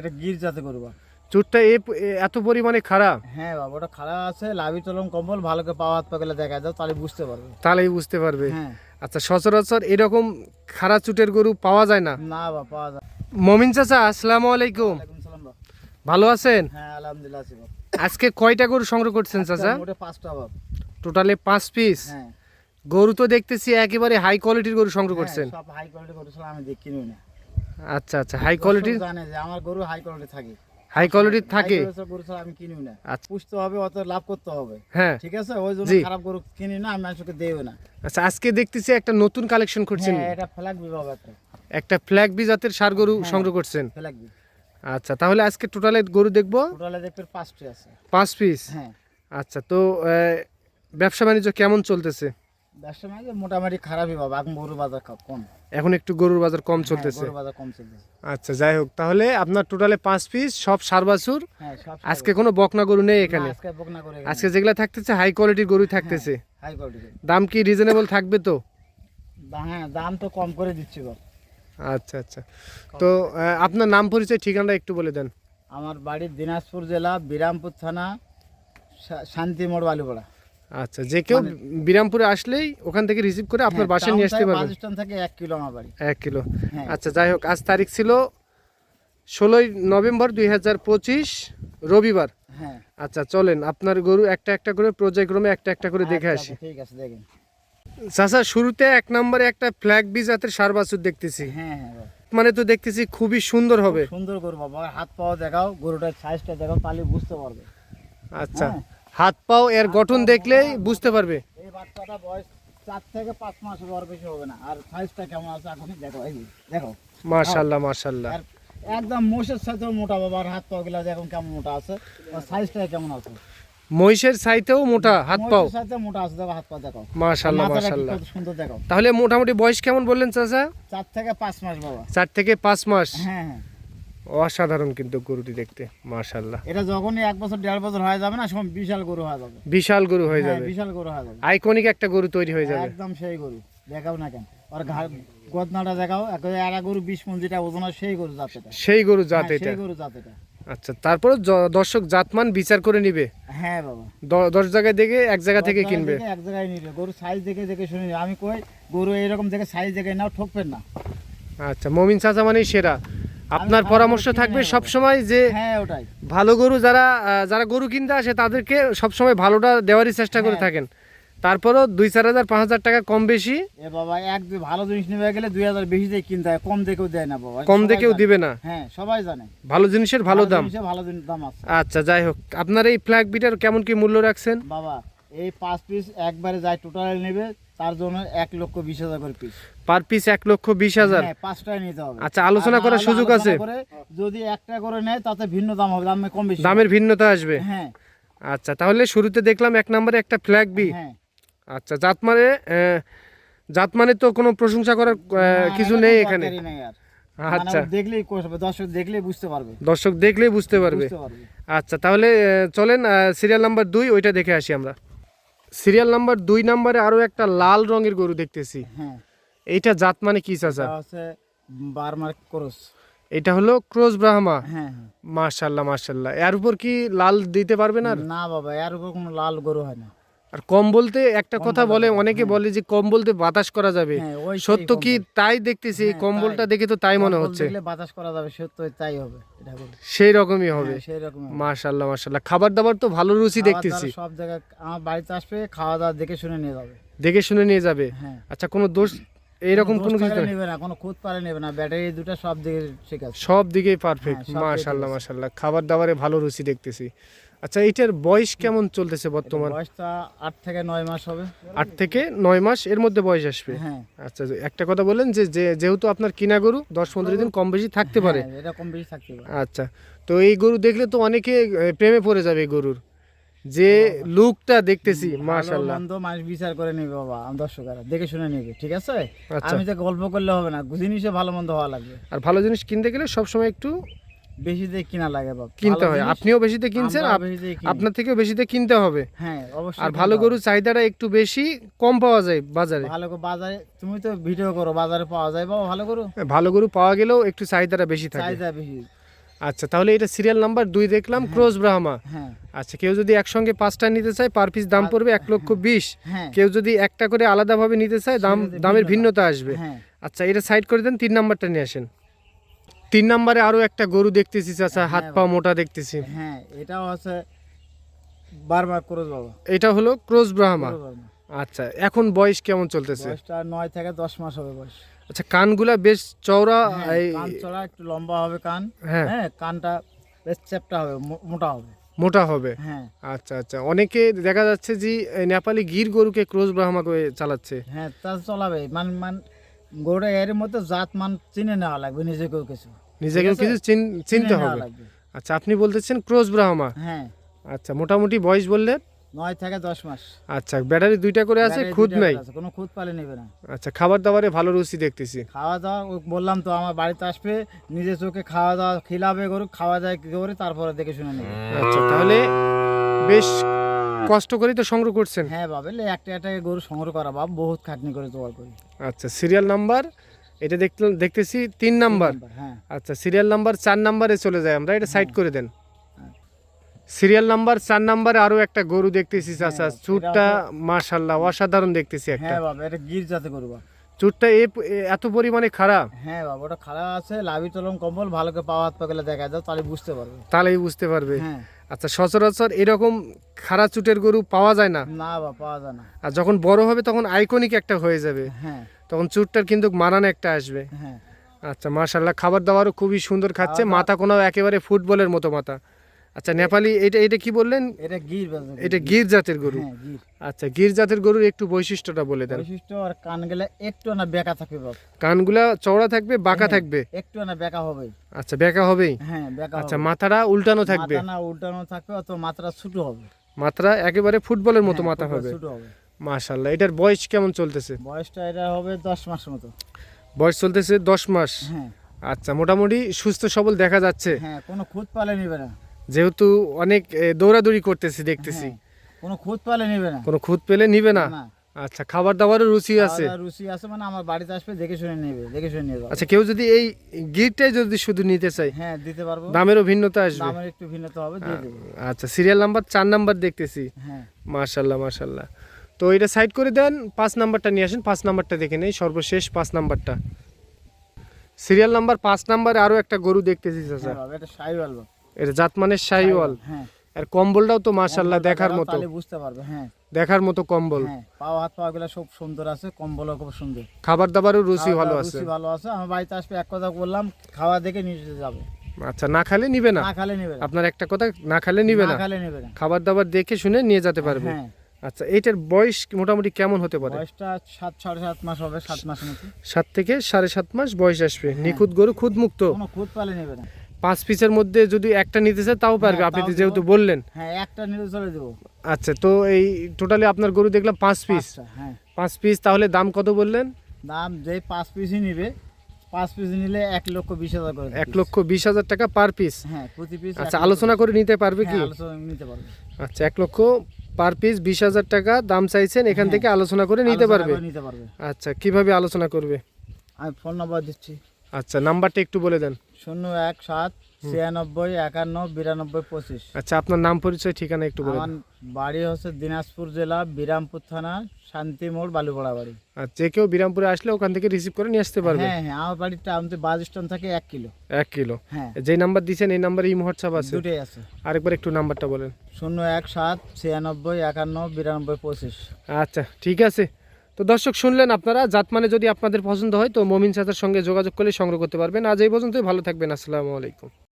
এটা গির জাতে গরু বাবা চুটটা এ এত পরিমাণে খারাপ হ্যাঁ বাবা ওটা খারাপ আছে লাভি চলম কম্বল ভালো করে পাওয়া হাত পা গেলে দেখা যাও তাহলে বুঝতে পারবে। তাহলেই বুঝতে পারবে। হ্যাঁ। আচ্ছা সচরাচর এরকম খারাপ চুটের গরু পাওয়া যায় না? না বাবা পাওয়া যায় মমিন চাচা আসসালামু আলাইকুম। ভালো আছেন? হ্যাঁ আলহামদুলিল্লাহ আছি বাবা আজকে কয়টা গরু সংগ্রহ করছেন চাচা? মোটে পাঁচটা বাবা টোটালে পাঁচ পিস। হ্যাঁ। গরু তো দেখতেছি একেবারে হাই কোয়ালিটির গরু সংগ্রহ করছেন। হ্যাঁ, সব হাই কোয়ালিটি গরু আমি দেখি না। আচ্ছা আচ্ছা। হাই কোয়ালিটির জানে যে আমার গরু হাই কোয়ালিটি থাকে। হাই কোয়ালিটির থাকে? গরু ছাড়া আমি কিনি না। আচ্ছা। পুষতে হবে অত লাভ করতে হবে। হ্যাঁ। ঠিক আছে? ওই জন্য খারাপ গরু কিনি না আমি মানুষকে না। আচ্ছা আজকে দেখতেছি একটা নতুন কালেকশন করছেন। হ্যাঁ এটা ফ্ল্যাগ বিভাগ একটা। ফ্ল্যাগ বি জাতের সার গরু হ্যাঁ। সংগ্রহ করছেন। ফ্ল্যাগ বি আচ্ছা তাহলে আজকে টোটালে গরু দেখব? টোটালে দেখবে পাঁচটি আছে। পাঁচ পিস হ্যাঁ। আচ্ছা তো ব্যবসা বাণিজ্য কেমন চলতেছে? মানে মোটামুটি খারাপই বাবা এখন গরু বাজার কম। এখন একটু গরুর বাজার কম হ্যাঁ, চলতেছে। গরু বাজার কম চলতেছে। আচ্ছা যাই হোক তাহলে আপনার টোটালে পাঁচ পিস সব সার হ্যাঁ আজকে কোনো বকনা গরু নেই এখানে? আজকে বকনা আজকে যেগুলা থাকতেছে হাই কোয়ালিটির গরুই থাকতেছে। হাই কোয়ালিটি দাম কি রিজনেবল থাকবে তো? হ্যাঁ দাম তো কম করে দিচ্ছি বাবা আচ্ছা আচ্ছা। তো আপনার নাম পরিচয় ঠিকানাটা একটু বলে দেন। আমার বাড়ি দিনাজপুর জেলা বিরামপুর থানা শা- শান্তিমোড় বালুপাড়া। আচ্ছা যে কেউ বিরামপুরে আসলেই ওখান থেকে রিসিভ করে আপনার হ্যাঁ, বাসায় নিয়ে আসতে পারবেন। স্ট্যান্ড থেকে এক কিলো আমার বাড়ি। এক কিলো হ্যাঁ। আচ্ছা যাই হোক আজ তারিখ ছিল ষোলোই নভেম্বর দুই হাজার পঁচিশ রবিবার। হ্যাঁ। আচ্ছা চলেন আপনার গরু একটা একটা করে পর্যায়ক্রমে একটা একটা করে দেখে আচ্ছা, আসি। আচ্ছা, ঠিক আছে দেখেন। চাচা শুরুতে এক নম্বরে একটা ফ্ল্যাগ বি জাতের সার বাছুর দেখতেছি। হ্যাঁ হ্যাঁ মানে তো দেখতেছি খুবই সুন্দর হবে। সুন্দর গরু বাবা। হাত পাওয়া দেখাও গরুটার সাইজটা দেখাও তাহলে বুঝতে পারবে। আচ্ছা। হাত পাও এর গঠন দেখলেই বুঝতে পারবে। এই বাচ্চাটা বয়স চার থেকে পাঁচ মাস বড় বেশি হবে না। আর সাইজটা কেমন আছে এখনই দেখো এই দেখো। মার্শাল্লাহ মার্শাল্লাহ একদম সাথে মোটা বাবা হাতগুলা এখন কেমন মোটা আছে। আর সাইজটা কেমন আছে? মহিষের সাইতেও মোটা হাত পাও। মোটা আছে দেখো হাত পা দেখো। মার্শাল্লাহ মাথাটা কত সুন্দর দেখো। তাহলে মোটামুটি বয়স কেমন বললেন চাচা? চার থেকে পাঁচ মাস বাবা। চার থেকে পাঁচ মাস। হ্যাঁ হ্যাঁ। অসাধারণ কিন্তু গরুটি দেখতে মার্শাল্লাহ এটা যখনই এক বছর দেড় বছর হয়ে যাবে না সময় বিশাল গরু হয়ে যাবে। বিশাল গরু হয়ে হ্যাঁ, যাবে। বিশাল গরু হয়ে যাবে। আইকনিক একটা গরু তৈরি হয়ে যাবে। একদম সেই গরু দেখাও না কেন। আর ঘা গদনাটা দেখাও এরা গরু বিশ মন যেটা ওজন সেই গরু জাত এটা। সেই গরু জাত হ্যাঁ, এটা। সেই গরু জাত এটা। আচ্ছা তারপরে দর্শক জাতমান বিচার করে নিবে। হ্যাঁ বাবা। দশ জায়গায় দেখে এক জায়গা থেকে কিনবে। এক জায়গায় নিবে। গরু সাইজ দেখে দেখে শুনে আমি কই গরু এইরকম দেখে সাইজ দেখে নাও ঠকবেন না। আচ্ছা মমিন চাচা মানেই সেরা। আপনার পরামর্শ থাকবে সব সময় যে হ্যাঁ ভালো গরু যারা যারা গরু কিনতে আসে তাদেরকে সবসময় ভালোটা দেওয়ারই চেষ্টা করে হ্যাঁ। থাকেন। তারপরও দুই চার হাজার পাঁচ হাজার টাকা কম বেশি। এ বাবা এক ভালো জিনিস নিবে গেলে দুই হাজার বেশি দিয়ে কিনতে হয় কম দেখেও দেয় না বাবা। কম দেখেও দিবে না। হ্যাঁ সবাই জানে। ভালো জিনিসের ভালো দাম। ভালো দাম আছে। আচ্ছা যাই হোক। আপনার এই ফ্ল্যাগ বিটার কেমন কি মূল্য রাখছেন? বাবা এই পাঁচ পিস একবারে যায় টোটাল নেবে তার জন্য এক লক্ষ বিশ হাজার করে পিস পার পিস এক লক্ষ বিশ হাজার? হ্যাঁ পাঁচটায় নিতে হবে। আচ্ছা, আলোচনা করার সুযোগ আছে? যদি একটা করে নেয় তাতে ভিন্ন দাম হবে দামে কম বেশি দামের ভিন্নতা আসবে? হ্যাঁ। আচ্ছা তাহলে শুরুতে দেখলাম এক নম্বরে একটা ফ্ল্যাগ বি হ্যাঁ। আচ্ছা জাত মানে জাত মানে তো কোনো প্রশংসা করার কিছু নেই এখানে। আর। আচ্ছা। মানে দেখলেই দর্শক দেখলেই বুঝতে পারবে। দর্শক দেখলেই বুঝতে পারবে। আচ্ছা তাহলে চলেন সিরিয়াল নাম্বার দুই ওইটা দেখে আসি আমরা। সিরিয়াল নাম্বার দুই নাম্বারে আরও একটা লাল রঙের গরু দেখতেছি। হ্যাঁ। এইটা জাত মানে কি চাচা? এটা বারমার ক্রস। এটা হলো ক্রোজ ব্রাহ্মা? হ্যাঁ হ্যাঁ। মার্শাল্লাহ মার্শাল্লাহ এর উপর কি লাল দিতে পারবে না না বাবা এর উপর কোনো লাল গরু হয় না। আর কম বলতে একটা কথা বলে অনেকে বলে যে কম বলতে বাতাস করা যাবে। হ্যাঁ ওই সত্য কি তাই দেখতেছি? হ্যাঁ, কম্বলটা দেখে তো তাই মনে হচ্ছে। বাতাস করা যাবে সত্য তাই হবে সেই রকমই হবে। মার্শাল্লাহ মার্শাল্লাহ খাবার দাবার তো ভালো রুচি দেখতেছি। সব জায়গায় আমার বাড়িতে আসবে খাওয়া দাওয়া দেখে শুনে নিয়ে যাবে। দেখে শুনে নিয়ে যাবে? হ্যাঁ। আচ্ছা কোনো দোষ এইরকম কোনো কিছু নেবে না কোনো খুদ পারে নেবে না। ব্যাটারি দুটো সব দিকে ঠিক আছে। সব দিকেই পারফেক্ট হ্যাঁ, মাশাল্লাহ মাশাল্লাহ খাবার দাবারে ভালো রুচি দেখতেছি। আচ্ছা এটার বয়স কেমন চলতেছে বর্তমান? বয়সটা আট থেকে নয় মাস হবে। আট থেকে নয় মাস এর মধ্যে বয়স আসবে? হ্যাঁ। আচ্ছা একটা কথা বলেন যে যেহেতু আপনার কিনা গরু দশ পনেরো দিন কম বেশি থাকতে পারে। হ্যাঁ, এটা কম বেশি থাকতে পারে। আচ্ছা তো এই গরু দেখলে তো অনেকে প্রেমে পড়ে যাবে গরুর। যে লুকটা দেখতেছি মন্দ মানুষ বিচার করে নেবে বাবা দর্শকেরা। দেখে শুনে নেবে ঠিক আছে? আচ্ছা। আমি তো গল্প করলে হবে না জিনিসে ভালো মন্দ হওয়া লাগবে। আর ভালো জিনিস কিনতে গেলে সবসময় একটু বেশি দিয়ে কিনা লাগে বাবা কিনতে হয়। আপনিও বেশিতে কিনছেন। আপনার থেকেও বেশিতে কিনতে হবে। হ্যাঁ অবশ্যই আর ভালো। গরুর চাহিদাটা একটু বেশি কম পাওয়া যায় বাজারে। ভালো বাজারে তুমি তো ভিডিও করো বাজারে পাওয়া যায় বাবা ভালো গরু? ভালো গরু পাওয়া গেলেও একটু চাহিদাটা বেশি থাকে। চাহিদা বেশি। আচ্ছা তাহলে এটা সিরিয়াল নাম্বার দুই দেখলাম ক্রোজ ব্রাহ্মা হ্যাঁ। আচ্ছা কেউ যদি একসঙ্গে পাঁচটা নিতে চায় পার পিস দাম পড়বে এক লক্ষ বিশ। হ্যাঁ। কেউ যদি একটা করে আলাদাভাবে নিতে চায় দাম দামের ভিন্নতা। আসবে। হ্যাঁ। আচ্ছা এটা সাইড করে দেন তিন নাম্বারটা নিয়ে আসেন। তিন নাম্বারে আরও একটা গরু দেখতেছি চাচা হাত হ্যাঁ পা মোটা দেখতেছি। হ্যাঁ এটাও আছে বারবার করে বাবা। এটা হলো ক্রোজ ব্রাহ্মা। আচ্ছা এখন বয়স কেমন চলতেছে? বয়সটা নয় থেকে দশ মাস হবে বয়স। আচ্ছা কানগুলা বেশ চওড়া হ্যাঁ, এই কান চড়া একটু লম্বা হবে কান। হ্যাঁ। হ্যাঁ কানটা বেশ চ্যাপটা হবে মোটা হবে। মোটা হবে? হ্যাঁ। আচ্ছা আচ্ছা অনেকে দেখা যাচ্ছে যে নেপালি গির গরুকে ক্রোজ ব্রাহ্মা করে চালাচ্ছে। হ্যাঁ তা চলাবে। মান মান গরুটা এর মধ্যে জাত মান চিনে নেওয়া লাগবে নিজেকেও কিছু। নিজেকেও আছে? কিছু চিনতে হবে। আচ্ছা আপনি বলতেছেন ক্রোজ ব্রাহ্মা। হ্যাঁ। আচ্ছা মোটামুটি বয়স বললেন নয় থেকে দশ মাস। আচ্ছা ব্যাটারি দুইটা করে আছে খুদ নাই? কোনো খুদ পালে নেবে না। আচ্ছা খাবার দাবারে ভালো রুচি দেখতেছি। খাওয়া দাওয়া বললাম তো আমার বাড়িতে আসবে নিজে চোখে খাওয়া দাওয়া খিলাবে গরু খাওয়া দাওয়া করে তারপরে দেখে শুনে নেবে। আচ্ছা তাহলে বেশ কষ্ট করে তো সংগ্রহ করছেন। হ্যাঁ বাবা একটা একটা গরু সংগ্রহ করা বাবা বহুত খাটনি করে জোগাড় করি। আচ্ছা সিরিয়াল নাম্বার এটা দেখতে দেখতেছি তিন নাম্বার। হ্যাঁ। আচ্ছা সিরিয়াল নাম্বার চার নাম্বারে চলে যায়। আমরা এটা সাইড করে দেন। হ্যাঁ। সিরিয়াল নাম্বার চার নাম্বারে আরও একটা গরু দেখতেছি চাচা। হ্যাঁ, চুটটা মাশাল্লাহ অসাধারণ দেখতেছি একটা। হ্যাঁ বাবা এটা গির জাতে গরু চুটটা এত পরিমাণে খারাপ হ্যাঁ বাবা ওটা খারাপ আছে লাভি তলম কম্বল ভালো করে পাওয়া হাত পাকলে দেখা দাও তাহলে বুঝতে পারবে। তাহলেই বুঝতে পারবে। হ্যাঁ। আচ্ছা সচরাচর এরকম খারাপ চুটের গরু পাওয়া যায় না? না বাবা পাওয়া যায় না। আর যখন বড় হবে তখন আইকনিক একটা হয়ে যাবে। হ্যাঁ। তখন চুটটার কিন্তু মানান একটা আসবে। হ্যাঁ। আচ্ছা মাশাল্লাহ খাবার দাবারও খুবই সুন্দর খাচ্ছে। মাথা কোনো একেবারে ফুটবলের মতো মাথা। আচ্ছা নেপালি এটা এটা কি বললেন? এটা গির এটা গির জাতের গরু। হ্যাঁ আচ্ছা গির জাতের গরুর একটু বৈশিষ্ট্যটা বলে দেন। বৈশিষ্ট্য আর কান গেলে একটু না বেকা থাকবে কানগুলা চওড়া থাকবে বাঁকা হ্যাঁ, থাকবে? একটু না বেকা হবে আচ্ছা বেঁকা হবেই? হ্যাঁ বেকা আচ্ছা মাথাটা উল্টানো থাকবে? না উল্টানো থাকবে অত মাত্রা ছোট হবে। মাথাটা একেবারে ফুটবলের মতো মাথা হবে। ছোট হবে। মাশাল্লাহ এটার বয়স কেমন চলতেছে? বয়সটা এটা হবে দশ মাস মতো। বয়স চলতেছে দশ মাস? হ্যাঁ। আচ্ছা মোটামুটি সুস্থ সবল দেখা যাচ্ছে। হ্যাঁ কোনো খুদ পালে নেবে না। যেহেতু অনেক এ, দৌড়াদৌড়ি করতেছি দেখতেছি। হ্যাঁ, কোনো খুদ পালে নেবে না। কোনো খুদ পেলে নিবে না? না। আচ্ছা খাবার দাবারের রুচি আছে? খাওয়া রুচি আছে মানে আমার বাড়িতে আসবে দেখে শুনে নেবে দেখে শুনে নিয়ে যাবে। আচ্ছা কেউ যদি এই গিরটাই যদি শুধু নিতে চায় হ্যাঁ দিতে পারব। দামেরও ভিন্নতা আসবে। দামের একটু ভিন্নতা হবে দিয়ে দেবো। আচ্ছা সিরিয়াল নাম্বার চার নাম্বার দেখতেছি। হ্যাঁ। মার্শাল্লাহ মার্শাল্লাহ তো এটা সাইড করে দেন পাঁচ নাম্বারটা নিয়ে আসেন পাঁচ নাম্বারটা দেখে নেই সর্বশেষ পাঁচ নাম্বারটা। সিরিয়াল নাম্বার পাঁচ নাম্বারে আরও একটা গরু দেখতেছি চাচা। হ্যাঁ এটা সাইওয়াল জাতমানের শাহিওয়াল। হ্যাঁ। আর কম্বলটাও তো মার্শাল্লাহ দেখার মতো। বুঝতে পারবে হ্যাঁ। দেখার মতো কম্বল। হ্যাঁ পাওয়া হাত পাওয়া গুলো সব সুন্দর আছে কম্বলও খুব সুন্দর। খাবার দাবারও রুচি ভালো আছে। রুচি ভালো আছে আমার বাড়িতে আসবে এক কথা বললাম খাওয়া দেখে নিয়ে যাবে। আচ্ছা না খালে নিবে না? না খালে নেবে আপনার একটা কথা না খালে নিবে না? না খালে নেবে না। খাবার দাবার দেখে শুনে নিয়ে যেতে পারবে। হ্যাঁ। আচ্ছা এইটার বয়স মোটামুটি কেমন হতে পারে? বয়সটা সাত সাড়ে সাত মাস হবে সাত মাসের মতো। সাত থেকে সাড়ে সাত মাস বয়স আসবে। হ্যাঁ। নিখুঁত গরু খুদ মুক্ত? কোনো খুদ পালে নেবে না। পাঁচ পিসের মধ্যে যদি একটা নিতে চায় তাও পারবে। হ্যাঁ, আপনি যেহেতু বললেন। হ্যাঁ একটা নিলে চলে দেবো। আচ্ছা তো এই টোটালি আপনার গরু দেখলাম পাঁচ পিস। হ্যাঁ। পাঁচ পিস তাহলে দাম কত বললেন? দাম যে পাঁচ পিসই নিবে পাঁচ পিস নিলে এক লক্ষ বিশ হাজার করে এক লক্ষ বিশ হাজার টাকা পার পিস। হ্যাঁ প্রতি পিস আচ্ছা আলোচনা করে নিতে পারবে কি? আলোচনা নিতে পারবে। আচ্ছা এক লক্ষ পার পিস বিশ হাজার টাকা দাম চাইছেন এখান হ্যাঁ। থেকে আলোচনা করে নিতে পারবে? করে নিতে পারবে। আচ্ছা কীভাবে আলোচনা করবে? আমি ফোন নাম্বার দিচ্ছি। আচ্ছা নাম্বারটা একটু বলে দেন। শূন্য এক সাত ছিয়ানব্বই একান্ন বিরানব্বই পঁচিশ। আচ্ছা আপনার নাম পরিচয় ঠিকানা একটু বলে আমার দেন। বাড়ি হচ্ছে দিনাজপুর জেলা বিরামপুর থানা শান্তি মোড় বালুপাড়া বাড়ি। আর যে কেউ বিরামপুরে আসলে ওখান থেকে রিসিভ করে নিয়ে আসতে পারবে? হ্যাঁ হ্যাঁ আমার বাড়িটা আমাদের বাস স্ট্যান্ড থেকে এক কিলো। এক কিলো। হ্যাঁ। যেই নাম্বার দিয়েছেন এই নাম্বারে এই হোয়াটসঅ্যাপ আছে? দুটোই আছে। আরেকবার একটু নাম্বারটা বলেন। শূন্য এক সাত ছিয়ানব্বই একান্ন বিরানব্বই পঁচিশ। আচ্ছা ঠিক আছে। তো দর্শক শুনলেন আপনারা জাত মানে যদি আপনাদের পছন্দ হয় তো মমিন চাচার সঙ্গে যোগাযোগ করলে সংগ্রহ করতে পারবেন। আজ এই পর্যন্তই ভালো থাকবেন আসসালামু আলাইকুম।